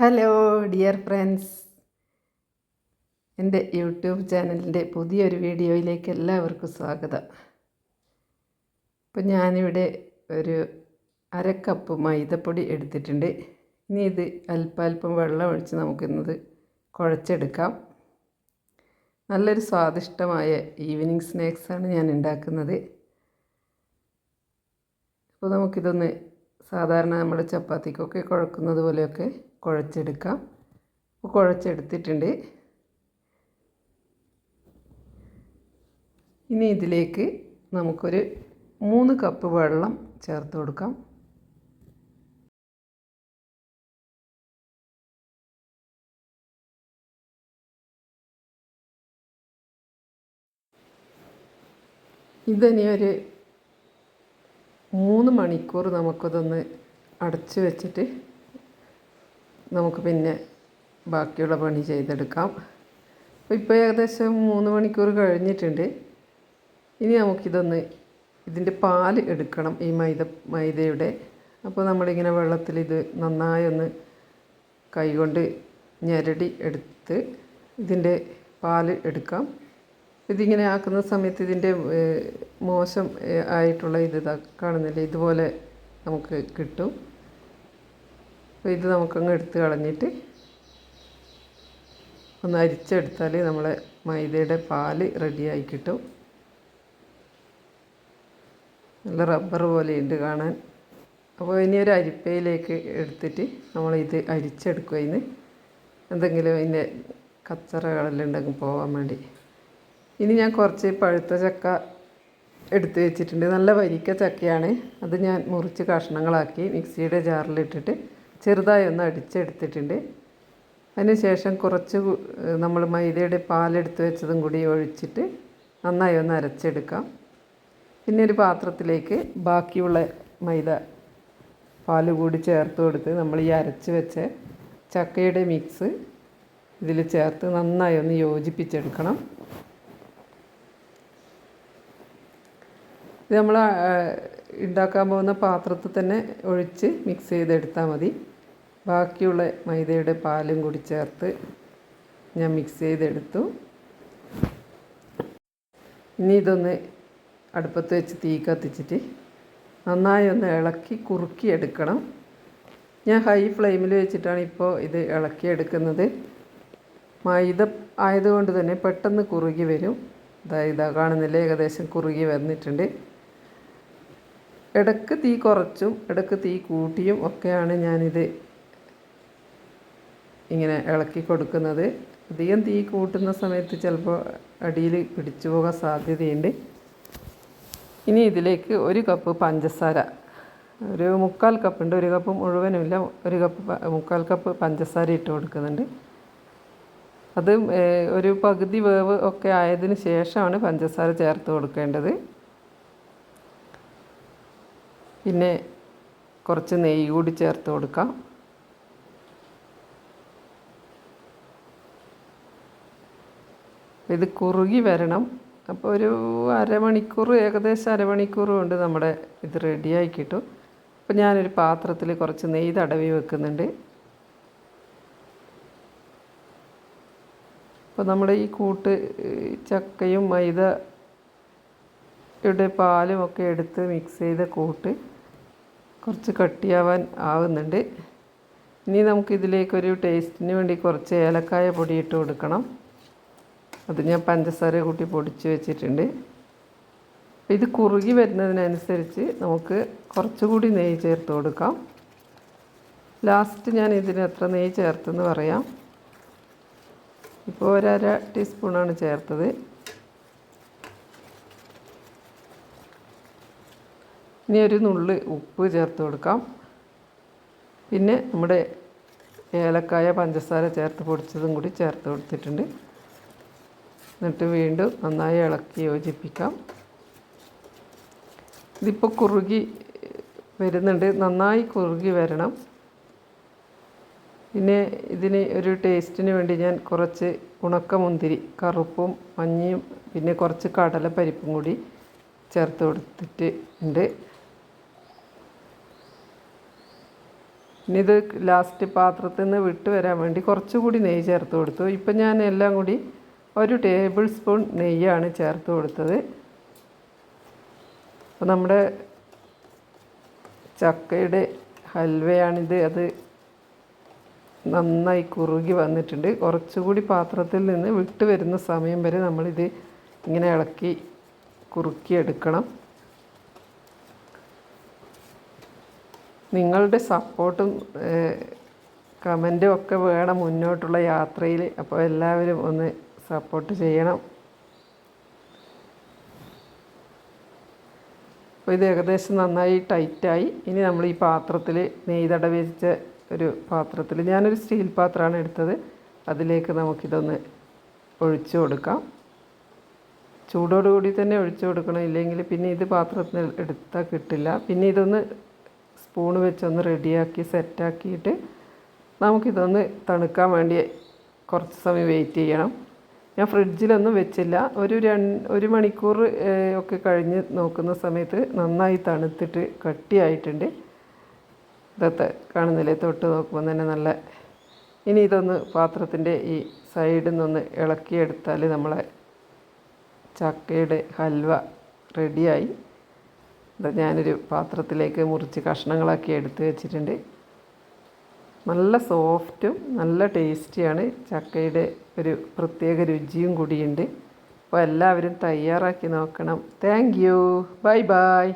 Hello dear friends. എന്റെ YouTube ചാനലിന്റെ പുതിയൊരു വീഡിയോയിലേക്ക് എല്ലാവർക്കും സ്വാഗതം. ഇപ്പം ഞാനിവിടെ ഒരു അരക്കപ്പ് കപ്പ് മൈദപ്പൊടി എടുത്തിട്ടുണ്ട്. ഇനി ഇത് അല്പാൽപ്പം വെള്ളം ഒഴിച്ച് നമുക്കിന്നത് കുഴച്ചെടുക്കാം. നല്ലൊരു സ്വാദിഷ്ടമായ ഈവനിങ് സ്നാക്സാണ് ഞാൻ ഉണ്ടാക്കുന്നത്. അപ്പോൾ നമുക്കിതൊന്ന് സാധാരണ നമ്മൾ ചപ്പാത്തിക്കൊക്കെ കുഴക്കുന്നത് പോലെയൊക്കെ കുഴച്ചെടുക്കാം. കുഴച്ചെടുത്തിട്ടുണ്ട്. ഇനി ഇതിലേക്ക് നമുക്കൊരു മൂന്ന് കപ്പ് വെള്ളം ചേർത്ത് കൊടുക്കാം. ഇതിനി ഒരു മൂന്ന് മണിക്കൂർ നമുക്കതൊന്ന് അടച്ചു വെച്ചിട്ട് നമുക്ക് പിന്നെ ബാക്കിയുള്ള പണി ചെയ്തെടുക്കാം. അപ്പോൾ ഇപ്പോൾ ഏകദേശം മൂന്ന് മണിക്കൂർ കഴിഞ്ഞിട്ടുണ്ട്. ഇനി നമുക്കിതൊന്ന് ഇതിന്റെ പാൽ എടുക്കണം ഈ മൈദ മൈദയുടെ. അപ്പോൾ നമ്മളിങ്ങനെ വെള്ളത്തിൽ ഇത് നന്നായൊന്ന് കൈകൊണ്ട് ഞെരടി എടുത്ത് ഇതിന്റെ പാൽ എടുക്കാം. ഇതിങ്ങനെ ആക്കുന്ന സമയത്ത് ഇതിന്റെ മോശം ആയിട്ടുള്ള ഇത് കാണുന്നില്ല? ഇതുപോലെ നമുക്ക് കിട്ടും. അപ്പോൾ ഇത് നമുക്കങ്ങ് എടുത്ത് കളഞ്ഞിട്ട് ഒന്ന് അരിച്ചെടുത്താൽ നമ്മളെ മൈദയുടെ പാൽ റെഡിയായി കിട്ടും. നല്ല റബ്ബർ പോലെയുണ്ട് കാണാൻ. അപ്പോൾ ഇനി ഒരു അരിപ്പയിലേക്ക് എടുത്തിട്ട് നമ്മളിത് അരിച്ചെടുക്കുക അതിന് എന്തെങ്കിലും അതിന്റെ കച്ചറകളെല്ലാം ഉണ്ടെങ്കിൽ പോകാൻ വേണ്ടി. ഇനി ഞാൻ കുറച്ച് പഴുത്ത ചക്ക എടുത്ത് വെച്ചിട്ടുണ്ട്. നല്ല വരിക്ക ചക്കയാണ്. അത് ഞാൻ മുറിച്ച് കഷ്ണങ്ങളാക്കി മിക്സിയുടെ ജാറിലിട്ടിട്ട് ചെറുതായി ഒന്ന് അടിച്ചെടുത്തിട്ടുണ്ട്. അതിനുശേഷം കുറച്ച് നമ്മൾ മൈദയുടെ പാലെടുത്ത് വെച്ചതും കൂടി ഒഴിച്ചിട്ട് നന്നായി ഒന്ന് അരച്ചെടുക്കാം. പിന്നെ ഒരു പാത്രത്തിലേക്ക് ബാക്കിയുള്ള മൈദ പാൽ കൂടി ചേർത്ത് കൊടുത്ത് നമ്മൾ ഈ അരച്ച് വെച്ച ചക്കയുടെ മിക്സ് ഇതിൽ ചേർത്ത് നന്നായി ഒന്ന് യോജിപ്പിച്ചെടുക്കണം. ഇത് നമ്മൾ ഉണ്ടാക്കാൻ പോകുന്ന പാത്രത്തിൽ തന്നെ ഒഴിച്ച് മിക്സ് ചെയ്തെടുത്താൽ മതി. ബാക്കിയുള്ള മൈദയുടെ പാലും കൂടി ചേർത്ത് ഞാൻ മിക്സ് ചെയ്തെടുത്തു. ഇനി ഇതൊന്ന് അടുപ്പത്ത് വെച്ച് തീ കത്തിച്ചിട്ട് നന്നായി ഒന്ന് ഇളക്കി കുറുക്കി എടുക്കണം ഞാൻ ഹൈ ഫ്ലെയിമിൽ വെച്ചിട്ടാണ് ഇപ്പോൾ ഇത് ഇളക്കി എടുക്കുന്നത് മൈദ ആയതുകൊണ്ട് തന്നെ പെട്ടെന്ന് കുറുകി വരും. അതായത് ഇതാ കാണുന്നില്ല? ഏകദേശം കുറുകി വന്നിട്ടുണ്ട്. ഇടയ്ക്ക് തീ കുറച്ചും ഇടയ്ക്ക് തീ കൂട്ടിയും ഒക്കെയാണ് ഞാനിത് ഇങ്ങനെ ഇളക്കി കൊടുക്കുന്നത്. അധികം തീ കൂട്ടുന്ന സമയത്ത് ചിലപ്പോൾ അടിയിൽ പിടിച്ചു പോകാൻ സാധ്യതയുണ്ട്. ഇനി ഇതിലേക്ക് ഒരു കപ്പ് പഞ്ചസാര. ഒരു മുക്കാൽ കപ്പുണ്ട്. ഒരു കപ്പ് മുഴുവനുമില്ല. ഒരു കപ്പ് മുക്കാൽ കപ്പ് പഞ്ചസാര ഇട്ട് കൊടുക്കുന്നുണ്ട്. അത് ഒരു പകുതി വേവ് ഒക്കെ ആയതിന് ശേഷമാണ് പഞ്ചസാര ചേർത്ത് കൊടുക്കേണ്ടത്. പിന്നെ കുറച്ച് നെയ്യ് കൂടി ചേർത്ത് കൊടുക്കാം. ഇത് കുറുകി വരണം. അപ്പോൾ ഒരു അരമണിക്കൂർ ഏകദേശം അരമണിക്കൂർ കൊണ്ട് നമ്മുടെ ഇത് റെഡിയായി കിട്ടും. അപ്പോൾ ഞാനൊരു പാത്രത്തിൽ കുറച്ച് നെയ്യ് തടവി വെക്കുന്നുണ്ട്. അപ്പോൾ നമ്മുടെ ഈ കൂട്ട് ചക്കയും മൈദ യുടെ പാലും ഒക്കെ എടുത്ത് മിക്സ് ചെയ്ത കൂട്ട് കുറച്ച് കട്ടിയാവാൻ ആവുന്നുണ്ട്. ഇനി നമുക്കിതിലേക്കൊരു ടേസ്റ്റിന് വേണ്ടി കുറച്ച് ഏലക്കായ പൊടി ഇട്ട് കൊടുക്കണം. അത് ഞാൻ പഞ്ചസാര കൂട്ടി പൊടിച്ച് വെച്ചിട്ടുണ്ട്. ഇത് കുറുകി വരുന്നതിനനുസരിച്ച് നമുക്ക് കുറച്ചുകൂടി നെയ്യ് ചേർത്ത് കൊടുക്കാം. ലാസ്റ്റ് ഞാൻ ഇതിന് എത്ര നെയ്യ് ചേർത്തെന്ന് പറയാം. ഇപ്പോൾ ഒരര ടീസ്പൂണാണ് ചേർത്തത്. ഇനി ഒരു നുള്ളി ഉപ്പ് ചേർത്ത് കൊടുക്കാം. പിന്നെ നമ്മുടെ ഏലക്കായ പഞ്ചസാര ചേർത്ത് പൊടിച്ചതും കൂടി ചേർത്ത് കൊടുത്തിട്ടുണ്ട്. എന്നിട്ട് വീണ്ടും നന്നായി ഇളക്കി യോജിപ്പിക്കാം. ഇതിപ്പോൾ കുറുകി വരുന്നുണ്ട്. നന്നായി കുറുകി വരണം. പിന്നെ ഇതിന് ഒരു ടേസ്റ്റിന് വേണ്ടി ഞാൻ കുറച്ച് ഉണക്കമുന്തിരി കറുപ്പും മഞ്ഞയും പിന്നെ കുറച്ച് കടലപ്പരിപ്പും കൂടി ചേർത്ത് കൊടുത്തിട്ട് ഉണ്ട്. ഇനി ഇത് ലാസ്റ്റ് പാത്രത്തിൽ നിന്ന് വിട്ട് വരാൻ വേണ്ടി കുറച്ചുകൂടി നെയ്യ് ചേർത്ത് കൊടുത്തു. ഇപ്പം ഞാൻ എല്ലാം കൂടി ഒരു ടേബിൾ സ്പൂൺ നെയ്യാണ് ചേർത്ത് കൊടുത്തത്. അപ്പോൾ നമ്മുടെ ചക്കയുടെ ഹൽവയാണിത്. അത് നന്നായി കുറുകി വന്നിട്ടുണ്ട്. കുറച്ചുകൂടി പാത്രത്തിൽ നിന്ന് വിട്ട് വരുന്ന സമയം വരെ നമ്മളിത് ഇങ്ങനെ ഇളക്കി കുറുക്കിയെടുക്കണം. നിങ്ങളുടെ സപ്പോർട്ടും കമന്റും ഒക്കെ വേണം മുന്നോട്ടുള്ള യാത്രയിൽ. അപ്പോൾ എല്ലാവരും ഒന്ന് സപ്പോർട്ട് ചെയ്യണം. അപ്പോൾ ഇത് ഏകദേശം നന്നായി ടൈറ്റായി ഇനി നമ്മൾ ഈ പാത്രത്തിൽ നെയ്തട വെച്ച ഒരു പാത്രത്തിൽ ഞാനൊരു സ്റ്റീൽ പാത്രമാണ് എടുത്തത്. അതിലേക്ക് നമുക്കിതൊന്ന് ഒഴിച്ചു കൊടുക്കാം. ചൂടോടുകൂടി തന്നെ ഒഴിച്ചു കൊടുക്കണം. ഇല്ലെങ്കിൽ പിന്നെ ഇത് പാത്രത്തിൽ എടുത്താൽ കിട്ടില്ല. പിന്നെ ഇതൊന്ന് സ്പൂൺ വെച്ചൊന്ന് റെഡിയാക്കി സെറ്റാക്കിയിട്ട് നമുക്കിതൊന്ന് തണുക്കാൻ വേണ്ടി കുറച്ച് സമയം വെയിറ്റ് ചെയ്യണം. ഞാൻ ഫ്രിഡ്ജിലൊന്നും വെച്ചില്ല. ഒരു രണ്ട് ഒരു മണിക്കൂർ ഒക്കെ കഴിഞ്ഞ് നോക്കുന്ന സമയത്ത് നന്നായി തണുത്തിട്ട് കട്ടിയായിട്ടുണ്ട്. ഇതൊക്കെ കാണുന്നില്ലേ? തൊട്ട് നോക്കുമ്പോൾ തന്നെ നല്ല ഇനി ഇതൊന്ന് പാത്രത്തിന്റെ ഈ സൈഡിൽ നിന്നൊന്ന് ഇളക്കിയെടുത്താൽ നമ്മളെ ചക്കയുടെ ഹൽവ റെഡിയായി. ഇത് ഞാനൊരു പാത്രത്തിലേക്ക് മുറിച്ച് കഷ്ണങ്ങളാക്കി എടുത്ത് വെച്ചിട്ടുണ്ട്. നല്ല സോഫ്റ്റും നല്ല ടേസ്റ്റിയാണ്. ചക്കയുടെ ഒരു പ്രത്യേക രുചിയും കൂടിയുണ്ട്. അപ്പോൾ എല്ലാവരും തയ്യാറാക്കി നോക്കണം. Thank you. Bye bye.